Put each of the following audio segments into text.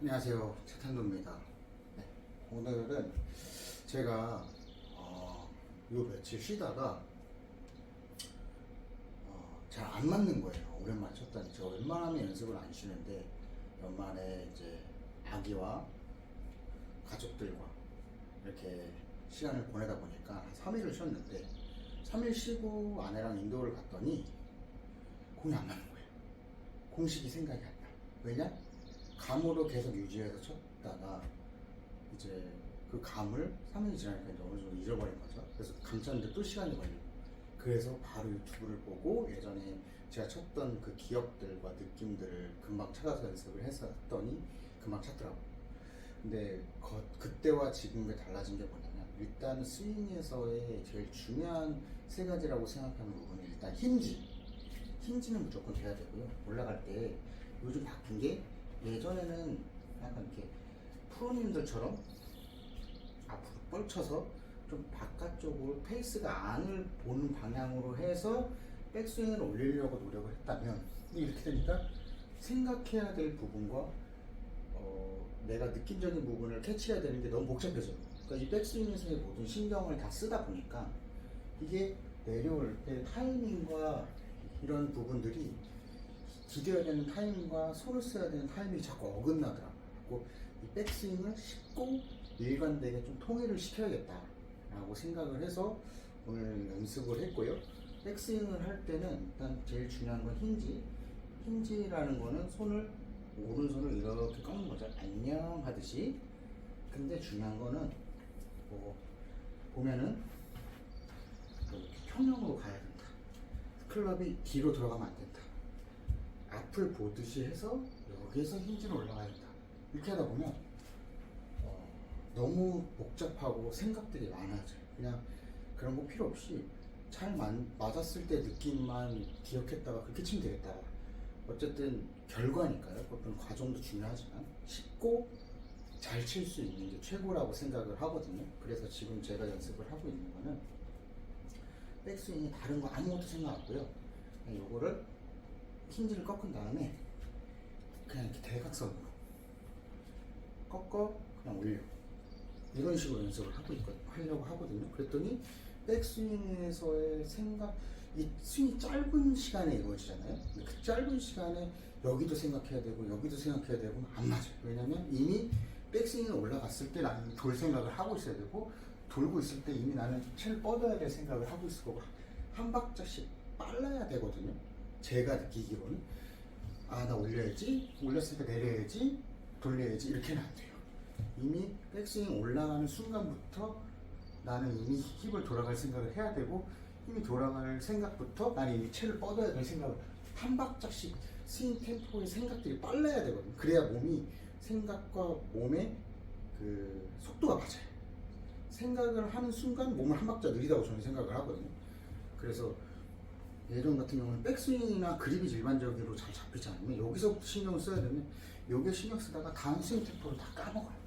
안녕하세요. 차탄도입니다. 네, 오늘은 제가 어, 요 며칠 쉬다가 어, 잘 안 맞는 거예요. 오랜만에 쳤다니. 제가 웬만하면 연습을 안 쉬는데 연말에 이제 아기와 가족들과 이렇게 시간을 보내다 보니까 한 3일을 쉬었는데 3일 쉬고 아내랑 인도를 갔더니 공이 안 맞는 거예요. 공식이 생각이 안 나. 왜냐? 감으로 계속 유지해서 쳤다가 이제 그 감을 3일이 지나니까 이제 어느 정도 잊어버린 거죠. 그래서 감췄는데 또 시간이 걸리고 그래서 바로 유튜브를 보고 예전에 제가 쳤던 그 기억들과 느낌들을 금방 찾아서 연습을 했었더니 금방 찾더라고요. 근데 거- 그때와 지금의 달라진 게 뭐냐면 일단 스윙에서의 제일 중요한 세 가지라고 생각하는 부분이 일단 힌지 힌지는 무조건 돼야 되고요 올라갈 때 요즘 바뀐 게 예전에는 약간 이렇게 프로님들처럼 앞으로 뻗쳐서 좀 바깥쪽으로 페이스가 안을 보는 방향으로 해서 백스윙을 올리려고 노력을 했다면 이렇게 되니까 생각해야 될 부분과 어, 내가 느낌적인 부분을 캐치해야 되는 게 너무 복잡해져요. 그러니까 이 백스윙에서의 모든 신경을 다 쓰다 보니까 이게 내려올 때 타이밍과 이런 부분들이 기대해야 되는 타이밍과 손을 써야 되는 타이밍이 자꾸 어긋나더라고요. 이 백스윙을 쉽고 일관되게 좀 통일을 시켜야겠다라고 생각을 해서 오늘 연습을 했고요. 백스윙을 할 때는 일단 제일 중요한 건 힌지. 힌지라는 거는 손을 오른손을 이렇게 꺾는 거죠. 안녕 하듯이. 근데 중요한 거는 뭐 보면은 평형으로 가야 된다. 클럽이 뒤로 들어가면 안 된다. 앞을 보듯이 해서 여기에서 힌지로 올라가야 된다. 이렇게 하다 보면 어, 너무 복잡하고 생각들이 많아져요. 그냥 그런 거 필요 없이 잘 만- 맞았을 때 느낌만 기억했다가 그렇게 치면 되겠다. 어쨌든 결과니까요. 어떤 과정도 중요하지만 쉽고 잘 칠 수 있는 게 최고라고 생각을 하거든요. 그래서 지금 제가 연습을 하고 있는 거는 백스윙이 다른 거 아무것도 생각 없고요. 요거를 힌지를 꺾은 다음에 그냥 이렇게 대각선으로 꺾어 그냥 올려 이런 식으로 연습을 하고 있거 하려고 하거든요. 그랬더니 백스윙에서의 생각 이 스윙이 짧은 시간에 이루어지잖아요. 근데 그 짧은 시간에 여기도 생각해야 되고 여기도 생각해야 되고 안 맞아요. 왜냐면 이미 백스윙에 올라갔을 때 나는 돌 생각을 하고 있어야 되고 돌고 있을 때 이미 나는 채를 뻗어야 될 생각을 하고 있을 거고 한 박자씩 빨라야 되거든요. 제가 느끼기로는 아 나 올려야지 때 내려야지 돌려야지 이렇게는 안 돼요. 이미 백스윙 올라가는 순간부터 나는 이미 힙을 돌아갈 생각을 해야 되고 힘이 돌아갈 생각부터 나는 이미 채를 뻗어야 될 생각을 한 박자씩 스윙 템포의 생각들이 빨라야 되거든요. 그래야 몸이 생각과 몸의 그 속도가 맞아요. 생각을 하는 순간 몸을 한 박자 느리다고 저는 생각을 하거든요. 그래서 예전 같은 경우는 백스윙이나 그립이 일반적으로 잘 잡히지 않으면 여기서부터 신경을 써야 되면 여기에 신경 쓰다가 다음 스윙 템포를 다 까먹어요.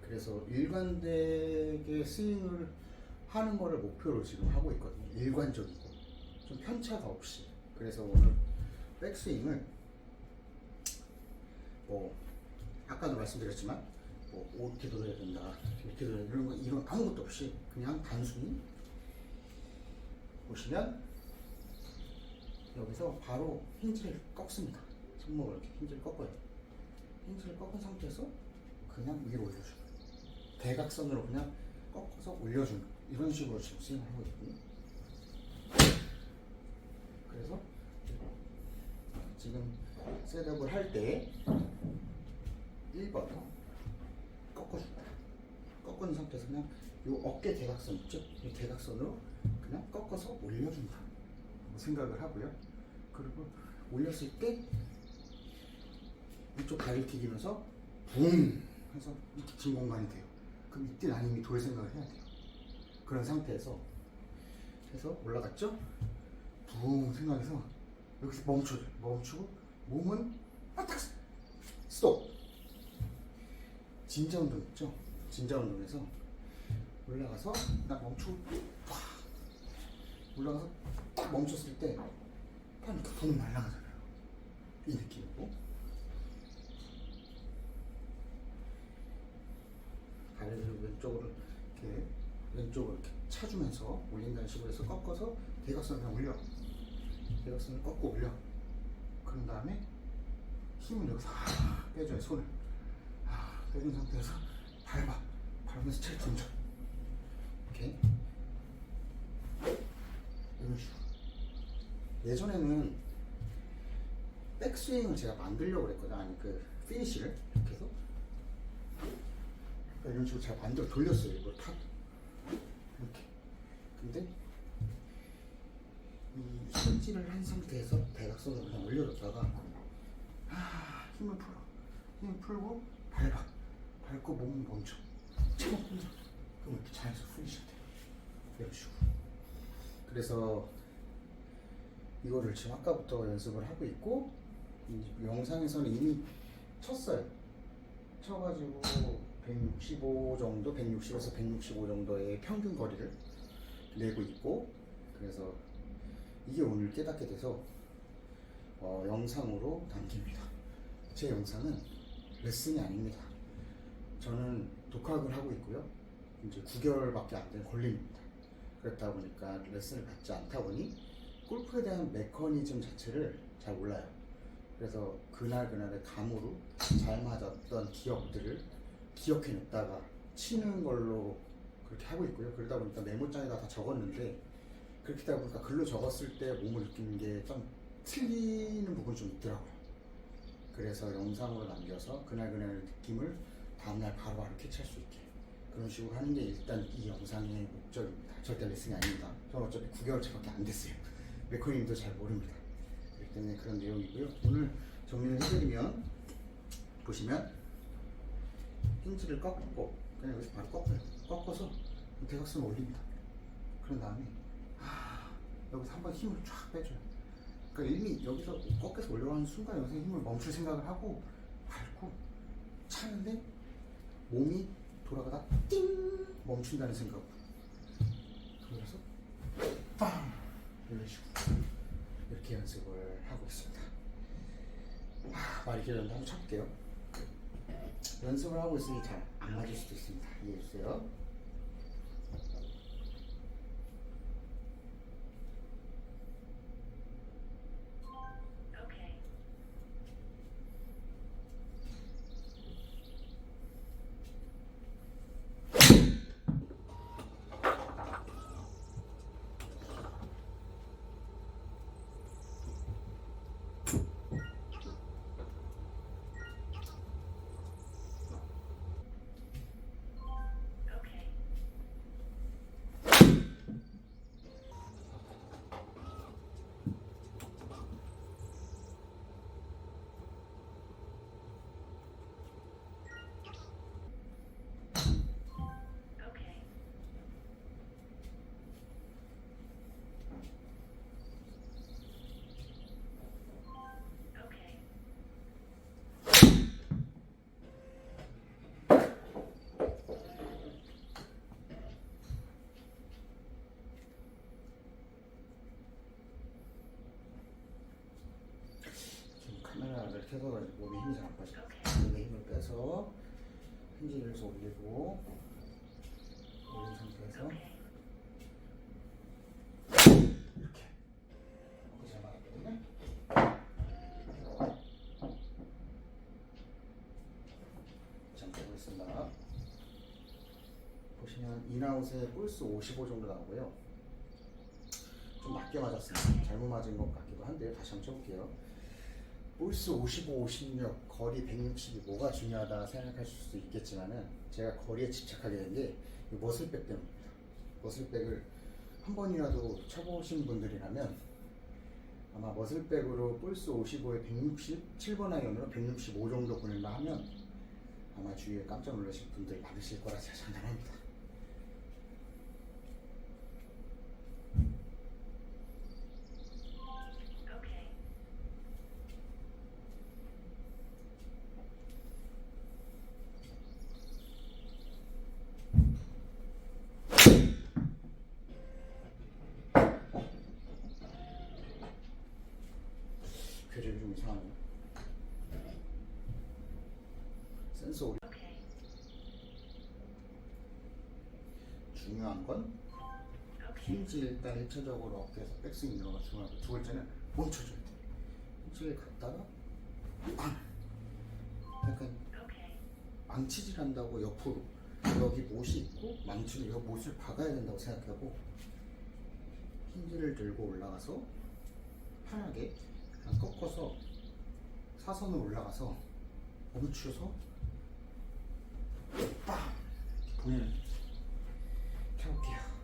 그래서 일관되게 스윙을 하는 거를 목표로 지금 하고 있거든요. 일관적이고 좀 편차가 없이. 그래서 오늘 백스윙을 뭐 아까도 말씀드렸지만 뭐 이렇게 돌아야 된다, 이렇게 돌아야 이런 거 이런 아무것도 없이 그냥 단순히 보시면 여기서 바로 힌지를 꺾습니다. 손목을 이렇게 힌지를 꺾어요. 힌지를 꺾은 상태에서 그냥 위로 거예요. 대각선으로 그냥 꺾어서 올려주는. 이런 식으로 지금 스윙을 하고 있거든요. 그래서 지금 셋업을 할 때 1번 꺾어준다. 꺾은 상태에서 그냥 요 어깨 대각선 있죠? 이 대각선으로 그냥 꺾어서 올려준다. 뭐 생각을 하고요. 그리고 올렸을 때 이쪽 다리를 튀기면서 붕 해서 이렇게 빈 공간이 돼요. 그럼 이때 나는 이미 돌 생각을 해야 돼요. 그런 상태에서 해서 올라갔죠? 붕 생각해서 여기서 멈춰줘. 멈추고 몸은 아딱 스톱. 진자 운동 있죠? 진자 운동에서 올라가서 딱 멈추고 팍 올라가서 딱 멈췄을 때 팍, 붕 날아가잖아요. 이 느낌이고 다리를 왼쪽으로 이렇게 왼쪽으로 이렇게 차주면서 올린다는 식으로 해서 꺾어서 대각선을 올려. 대각선을 꺾고 올려. 그런 다음에 힘을 여기서 아, 빼줘요 손을. 아, 빼준 상태에서 밟아. 밟으면서 차를 던져. 이렇게. 이런 식으로. 예전에는 백스윙을 제가 만들려고 그랬거든. 아니 그 피니시를 이렇게 해서 그러니까 이런 식으로 제가 만들어 돌렸어요. 이걸 탁 이렇게. 근데 이 손질을 한 상태에서 대각선으로 그냥 올려뒀다가 아, 힘을 풀어. 힘을 풀고 밟아. 밟고 몸을 멈춰. 그럼 이렇게 자연스럽게 풀리셔야 돼요. 이런 식으로. 그래서 이거를 지금 아까부터 연습을 하고 있고 이 영상에서는 이미 쳤어요. 쳐가지고 165 정도, 160에서 165 정도의 평균 거리를 내고 있고 그래서 이게 오늘 깨닫게 돼서 어, 영상으로 남깁니다. 제 영상은 레슨이 아닙니다. 저는 독학을 하고 있고요. 이제 9개월밖에 안된 권리입니다. 그렇다 보니까 레슨을 받지 않다 보니 골프에 대한 메커니즘 자체를 잘 몰라요. 그래서 그날 그날의 감으로 잘 맞았던 기억들을 기억해냈다가 치는 걸로 그렇게 하고 있고요. 그러다 보니까 메모장에다 다 적었는데 그렇게 하다 보니까 글로 적었을 때 몸을 느끼는 게 좀 틀리는 부분이 좀 있더라고요. 그래서 영상으로 남겨서 그날 그날의 느낌을 다음날 바로바로 캐치할 수 있게 그런 식으로 하는 게 일단 이 영상의 목적입니다. 절대 레슨이 아닙니다. 저는 어차피 9개월차밖에 안 됐어요. 메커님도 잘 모릅니다. 그렇기 때문에 그런 내용이고요. 오늘 정리를 해드리면 보시면 힌지를 꺾고 그냥 여기서 바로 꺾어요. 꺾어서 대각선을 올립니다. 그런 다음에 아, 여기서 한번 힘을 쫙 빼줘요. 그러니까 이미 여기서 꺾여서 올라가는 순간 여기서 힘을 멈출 생각을 하고 밟고 차는데 몸이 돌아가다 띵 멈춘다는 생각으로 그래서 빵 이런 식으로 이렇게 연습을 하고 있습니다. 아, 말이 길었는데 한번 쳐볼게요. 연습을 하고 있으니 잘 안 맞을 수도 있습니다. 이해해 주세요. 카메라를 켜서 가지고 몸에 힘이 잘 안 빠져. 몸에 힘을 빼서 힌지를 해서 올리고 올린 상태에서. 이렇게 이렇게 잘 맞았거든요. 잠깐 보겠습니다. 보시면 인아웃에 볼스 55 정도 나오고요. 좀 낮게 맞았습니다. 잘못 맞은 것 같기도 한데요. 다시 한번 쳐볼게요. 볼스 55, 56, 거리 160이 뭐가 중요하다 생각하실 수도 있겠지만은 제가 거리에 집착하게 된게 머슬백 때문입니다. 머슬백을 한 번이라도 쳐보신 분들이라면 아마 머슬백으로 볼스 55에 160, 7번 아이언으로 165 정도 보낸다 하면 아마 주위에 깜짝 놀라실 분들 많으실 거라 제가 장담합니다. 궤적이 좀 이상하네요. 센서 오리 Okay. 중요한 건. 힌지 일단 1차적으로 어깨에서 백스윙 들어가 중요하고 두 번째는 멈춰줘야 돼. 힌지를 갔다가 빵! 약간 Okay. 망치질 한다고 옆으로 여기 못이 있고 망치를 이 못을 박아야 된다고 생각하고 힌지를 들고 올라가서 편하게 꺾어서 사선으로 올라가서 멈추서 빵! 보내는 해볼게요